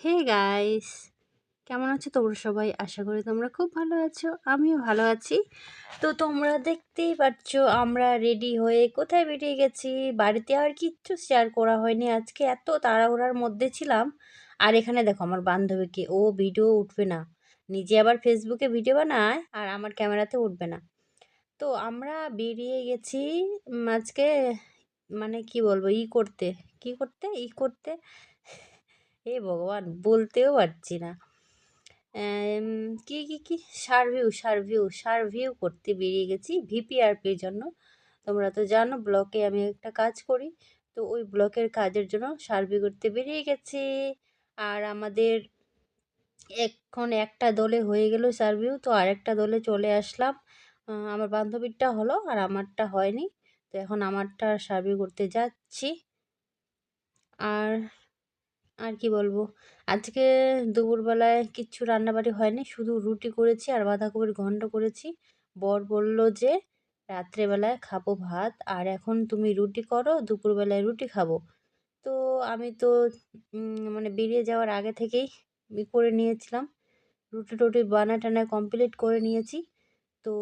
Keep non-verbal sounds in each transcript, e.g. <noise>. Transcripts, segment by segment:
Hey guys কেমন আছো তোমরা সবাই? আশা করি তোমরা খুব ভালো আছো। আমিও ভালো আছি। তো তোমরা দেখতেই পাচ্ছ, আমরা রেডি হয়ে কোথায় বেরিয়ে গেছি? বাড়িতে আর কিচ্ছু শেয়ার করা হয়নি। আজকে এত তাড়াহুড়ার মধ্যে ছিলাম। আর এখানে দেখো আমার বান্ধবীকে ও ভিডিও উঠবে না। নিজে আবার ফেসবুকে ভিডিও বানায় আর আমার ক্যামেরাতে উঠবে না। তো আমরা বেরিয়ে গেছি আজকে মানে কি বলব, ই করতে। কি করতে? ই করতে হে ভগবান, বলতেও পারছি না। কি কি কি? সার্ভিউ সার্ভিউ সার্ভিউ করতে বেরিয়ে গেছি ভিপিআরপির জন্য। তোমরা তো জানো, ব্লকে আমি একটা কাজ করি। তো ওই ব্লকের কাজের জন্য সার্ভে করতে বেরিয়ে গেছি। আর আমাদের এখন একটা দলে হয়ে গেল সার্ভিউ, তো আরেকটা দলে চলে আসলাম। আমার বান্ধবীরটা হলো আর আমারটা হয়নি। তো এখন আমারটা সার্ভে করতে যাচ্ছি। আর আর কি বলব? আজকে দুপুরবেলায় কিচ্ছু রান্নাবাড়ি হয়নি, শুধু রুটি করেছি আর বাঁধাকপির ঘন্ট করেছি। বর বলল যে, রাত্রেবেলায় খাব ভাত, আর এখন তুমি রুটি করো, দুপুরবেলায় রুটি খাব। তো আমি তো মানে বেরিয়ে যাওয়ার আগে থেকেই করে নিয়েছিলাম। রুটি টুটি বানা টানা কমপ্লিট করে নিয়েছি। তো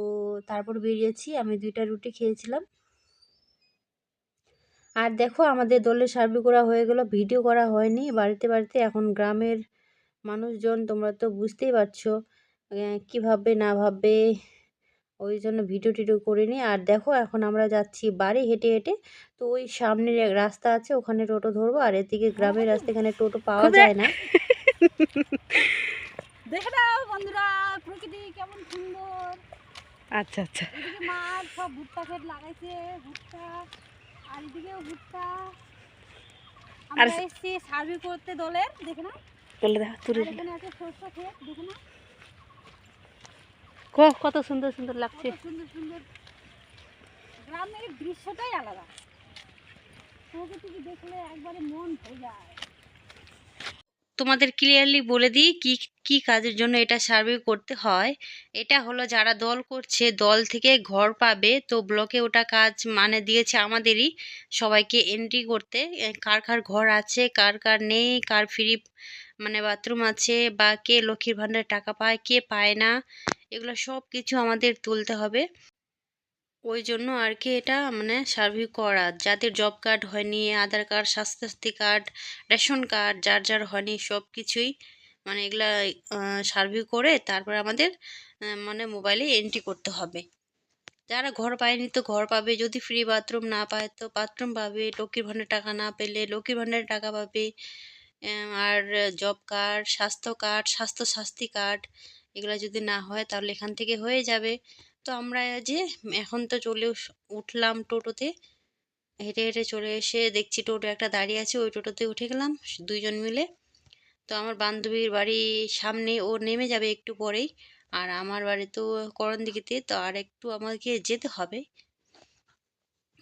তারপর বেরিয়েছি, আমি দুইটা রুটি খেয়েছিলাম। আর দেখো আমাদের দলের সার্ভে করা হয়ে গেল ভিডিও করা হয়নি। বাড়িতে বাড়িতে এখন গ্রামের মানুষজন তোমরা তো বুঝতেই পারছ কী ভাববে না ভাববে ওই জন্য ভিডিও টিডিও করিনি। আর দেখো এখন আমরা যাচ্ছি বাড়ি হেঁটে হেঁটে তো ওই সামনের এক রাস্তা আছে ওখানে টোটো ধরবো আর এদিকে গ্রামের রাস্তা এখানে টোটো পাওয়া যায় না। <laughs> দেখে নাও বন্ধুরা প্রকৃতি কেমন সুন্দর। আচ্ছা আচ্ছা। মাঠ সব ভুট্টা ক্ষেত লাগাইছে ভুট্টা। আর এদিকেও ভুট্টা আমরা এসেছি সার্ভে করতে দলের দেখে না বলে দেখা তুলে এখানে আছে সরষা ক্ষেত দেখে না কত সুন্দর সুন্দর লাগছে। সুন্দর সুন্দর গ্রামের দৃশ্যটাই আলাদা। প্রকৃতিকে দেখলে একবারে মন ভরে যায়। তোমাদের ক্লিয়ারলি বলে দিই কি কি কাজের জন্য এটা সার্ভে করতে হয়। এটা হলো যারা দল করছে, দল থেকে ঘর পাবে। তো ব্লকে ওটা কাজ মানে দিয়েছে আমাদেরই সবাইকে এন্ট্রি করতে। কার কার ঘর আছে, কার কার নেই, কার ফ্রি মানে বাথরুম আছে বা কে লক্ষ্মীর ভাণ্ডারে টাকা পায়, কে পায় না, এগুলো সব কিছু আমাদের তুলতে হবে। ওই জন্য আর কি এটা মানে সার্ভে করা। যাদের জব কার্ড হয়নি Aadhaar card Swasthyasathi card ration card যার যার হয়নি সব কিছুই মানে এগুলা সার্ভে করে তারপর আমাদের মানে মোবাইলে এন্ট্রি করতে হবে। যারা ঘর পায়নি তো ঘর পাবে, যদি ফ্রি বাথরুম না পায় তো বাথরুম পাবে, লক্ষ্মীর ভাণ্ডার টাকা না পেলে লক্ষ্মীর ভাণ্ডারের টাকা পাবে। আর job card Swasthya card Swasthya Sathi card এগুলো যদি না হয় তাহলে এখান থেকে হয়ে যাবে। তো আমরা যে, এখন তো চলে উঠলাম টোটোতে। হেঁটে হেঁটে চলে এসে দেখছি টোটো একটা দাঁড়িয়ে আছে, ওই টোটোতে উঠে গেলাম দুইজন মিলে। তো আমার বান্ধবীর বাড়ি সামনে, ও নেমে যাবে একটু পরেই। আর আমার বাড়ি তো করণদিঘিতে তো আর একটু আমাকে যেতে হবে।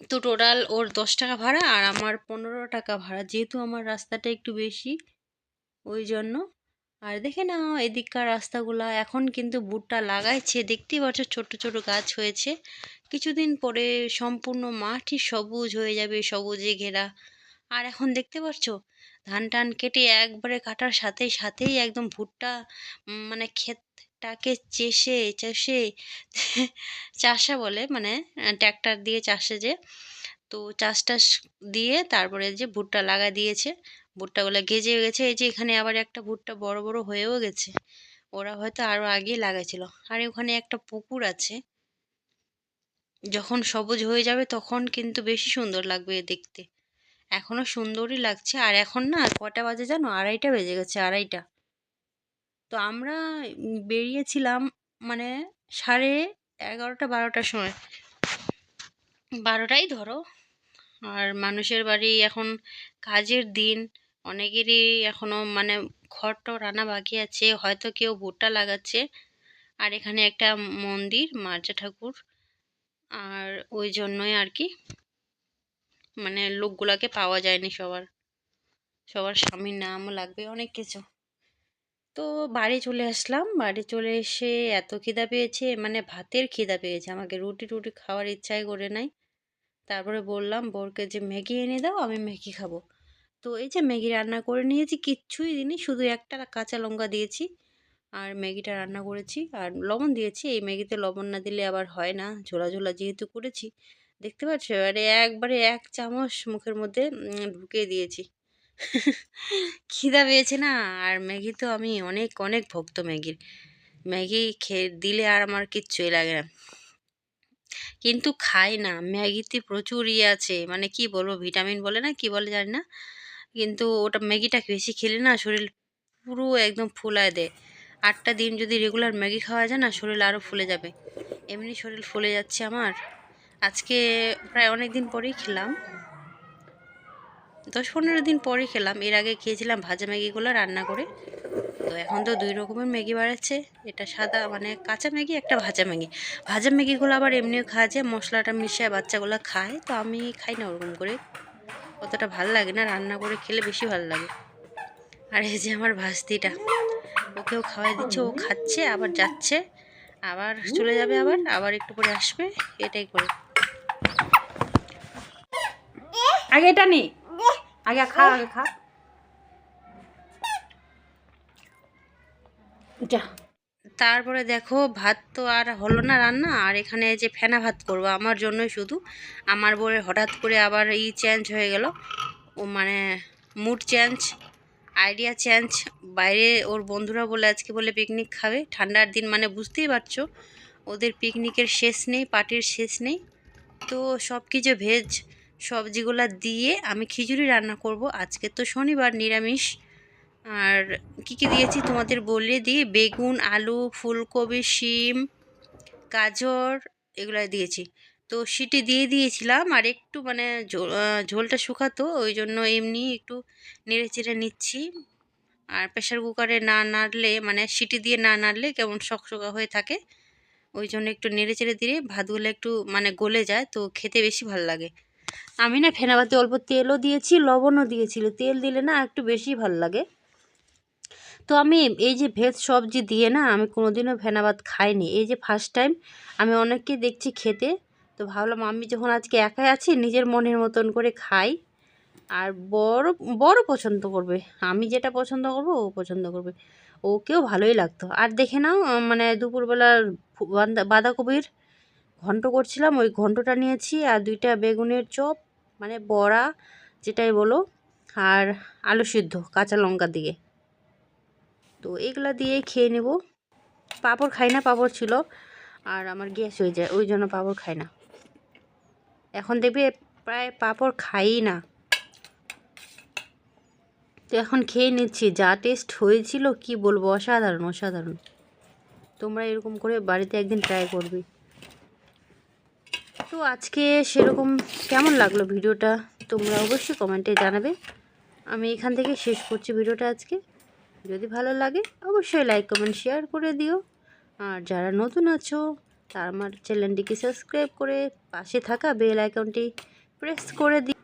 তো টোটাল ওর দশ টাকা ভাড়া আর আমার পনেরো টাকা ভাড়া, যেহেতু আমার রাস্তাটা একটু বেশি, ওই জন্য আর দেখে নাও, এদিককার রাস্তাগুলা। এখন কিন্তু ভুট্টা লাগাইছে। দেখতেই পাচ্ছ ছোট ছোট গাছ হয়েছে। কিছুদিন পরে সম্পূর্ণ মাঠই সবুজ হয়ে যাবে, সবুজে ঘেরা। আর এখন দেখতে পাচ্ছ ধান টান কেটে একবারে কাটার সাথে সাথেই একদম ভুট্টা মানে ক্ষেতটাকে চেষে চেষে <laughs> চাষা বলে মানে ট্র্যাক্টর দিয়ে চাষে যে। তো চাষ টাস দিয়ে তারপরে যে ভুট্টা লাগা দিয়েছে। ভুট্টাগুলো গেজে গেছে। এই যে এখানে আবার একটা ভুট্টা বড় বড় হয়েও গেছে। ওরা হয়তো আরও আগেই লাগাইছিল। আর ওখানে একটা পুকুর আছে। যখন সবুজ হয়ে যাবে তখন কিন্তু বেশি সুন্দর লাগবে দেখতে। এখনও সুন্দরই লাগছে। আর এখন না, কটা বাজে জানো? আড়াইটা বেজে গেছে, আড়াইটা। তো আমরা বেরিয়েছিলাম মানে সাড়ে এগারোটা, বারোটার সময়। বারোটাই ধরো। আর মানুষের বাড়ি এখন কাজের দিন। অনেকেরই এখনও মানে ঘরটাও রান্না বাকি আছে, হয়তো কেউ ভুট্টা লাগাচ্ছে। আর এখানে একটা মন্দির, মার্জা ঠাকুর। আর ওই জন্যই আর কি মানে লোকগুলাকে পাওয়া যায়নি সবার। সবার স্বামীর নামও লাগবে, অনেক কিছু। তো বাড়ি চলে আসলাম, বাড়ি চলে এসে এত খিদা পেয়েছে মানে ভাতের খিদা পেয়েছে। আমাকে রুটি টুটি খাওয়ার ইচ্ছাই করে নাই। তারপরে বললাম, বোরকে যে ম্যাগি এনে দাও, আমি ম্যাগি খাব। তো এই যে ম্যাগি রান্না করে নিয়েছি, কিচ্ছুই দিইনি। শুধু একটা কাঁচা লঙ্কা দিয়েছি আর ম্যাগিটা রান্না করেছি। আর লবণ দিয়েছি। এই ম্যাগিতে লবণ না দিলে আবার হয় না। ঝোলা ঝোলা যেহেতু করেছি, দেখতে পাচ্ছ? এবারে একবারে এক চামচ মুখের মধ্যে ঢুকিয়ে দিয়েছি। <laughs> খিদা পেয়েছে না? আর ম্যাগি তো আমি অনেক অনেক ভক্ত ম্যাগির। ম্যাগি খেয়ে দিলে আর আমার কিচ্ছুই লাগে না। কিন্তু খাই না। ম্যাগিতে প্রচুর ইয়ে আছে। মানে কি বলব? ভিটামিন বলে না? কি বলে জানি না? কিন্তু ওটা ম্যাগিটা বেশি খেলে না শরীর পুরো একদম ফুলায় দেয়। আটটা দিন যদি রেগুলার ম্যাগি খাওয়া যায় না, শরীর আরও ফুলে যাবে। এমনি শরীর ফুলে যাচ্ছে আমার। আজকে প্রায় অনেক দিন পরেই খেলাম। দশ পনেরো দিন পরেই খেলাম। এর আগে খেয়েছিলাম ভাজা ম্যাগিগুলো রান্না করে। তো এখন তো দুই রকমের ম্যাগি বাড়াচ্ছে। এটা সাদা মানে কাঁচা ম্যাগি, একটা ভাজা ম্যাগি। ভাজা ম্যাগিগুলো আবার এমনিও খাওয়া যায়। মশলাটা মিশিয়ে বাচ্চাগুলো খায়। তো আমি খাই না ওরকম করে। অতটা ভালো লাগে না, রান্না করে খেলে বেশি ভালো লাগে। আর এই যে আমার ভাস্তিটা, ওকেও খাওয়াই দিচ্ছে, ও খাচ্ছে, আবার যাচ্ছে, আবার চলে যাবে আবার আবার একটু করে আসবে, এটাই করে। আগে এটা নি। আগে খা আগে খা। যা। তারপরে দেখো ভাত তো আর হলো না রান্না, আর এখানে যে ফেনা ভাত করব, আমার জন্যই শুধু। আমার বলে হঠাৎ করে আবার ই চেঞ্জ হয়ে গেল। ও মানে মুড চেঞ্জ আইডিয়া চেঞ্জ বাইরে ওর বন্ধুরা বলে আজকে বলে পিকনিক খাবে। ঠান্ডার দিন মানে বুঝতেই পারছ, ওদের পিকনিকের শেষ নেই পার্টির শেষ নেই। তো সব কিছু ভেজ সবজিগুলো দিয়ে আমি খিচুড়ি রান্না করব। আজকে তো শনিবার, নিরামিষ। আর কি কি দিয়েছি তোমাদের বলে দিই বেগুন, আলু, ফুলকপি, শিম, গাজর এগুলো দিয়েছি। তো সিটি দিয়ে দিয়েছিলাম আর একটু মানে ঝোলটা শুকাতো, ওই জন্য এমনি একটু নেড়ে চেড়ে নিচ্ছি। আর প্রেশার কুকারে না নাড়লে মানে সিটি দিয়ে না নাড়লে কেমন শকশকা হয়ে থাকে, ওই জন্য একটু নেড়ে চেড়ে দিলে ভাতগুলো একটু মানে গলে যায়, তো খেতে বেশি ভালো লাগে। আমি না ফেনাবাতে অল্প তেলও দিয়েছি, লবণও দিয়েছিল তেল দিলে না একটু বেশি ভালো লাগে। তো আমি এই যে ভেজ সবজি দিয়ে না আমি কোনোদিনও ভেনাবাদ খাইনি। এই যে ফার্স্ট টাইম আমি অনেককে দেখছি খেতে। তো ভাবলাম আমি যখন আজকে একাই আছি, নিজের মনের মতন করে খাই। আর বড় বড় পছন্দ করবে। আমি যেটা পছন্দ করব, ও পছন্দ করবে। ওকেও ভালোই লাগতো। আর দেখে নাও মানে দুপুরবেলা ফু- বান্দা- বাঁধাকপির ঘন্ট করছিলাম। ওই ঘন্টটা নিয়েছি আর দুইটা বেগুনের চপ মানে বড়া, যেটাই বলো, আর আলু সিদ্ধ, কাঁচা লঙ্কা দিয়ে। তো এগুলা দিয়ে খেয়ে নেব। পাঁপড় খাই না, পাঁপড় ছিল। আর আমার গ্যাস হয়ে যায়, ওই জন্য পাপড় খাই না। এখন দেখবে প্রায় পাপড় খাই না। তো এখন খেয়ে নিচ্ছি, যা টেস্ট হয়েছিল, কি বলব, অসাধারণ অসাধারণ। তোমরা এরকম করে বাড়িতে একদিন ট্রাই করবে। তো আজকে সেরকম কেমন লাগল ভিডিওটা, তোমরা অবশ্যই কমেন্টে জানাবে। আমি এখান থেকে শেষ করছি ভিডিওটা আজকে। যদি ভালো লাগে, অবশ্যই লাইক কমেন্ট শেয়ার করে দিও। আর যারা নতুন আছো, তারা আমার চ্যানেলটিকে সাবস্ক্রাইব করে পাশে থাকা বেল আইকনটি প্রেস করে দিও।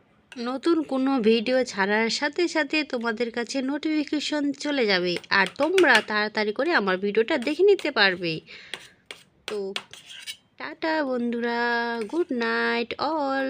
নতুন কোনো ভিডিও ছাড়ার সাথে সাথে তোমাদের কাছে নোটিফিকেশন চলে যাবে, আর তোমরা তাড়াতাড়ি করে আমার ভিডিওটা দেখে নিতে পারবে। তো টাটা বন্ধুরা গুড নাইট অল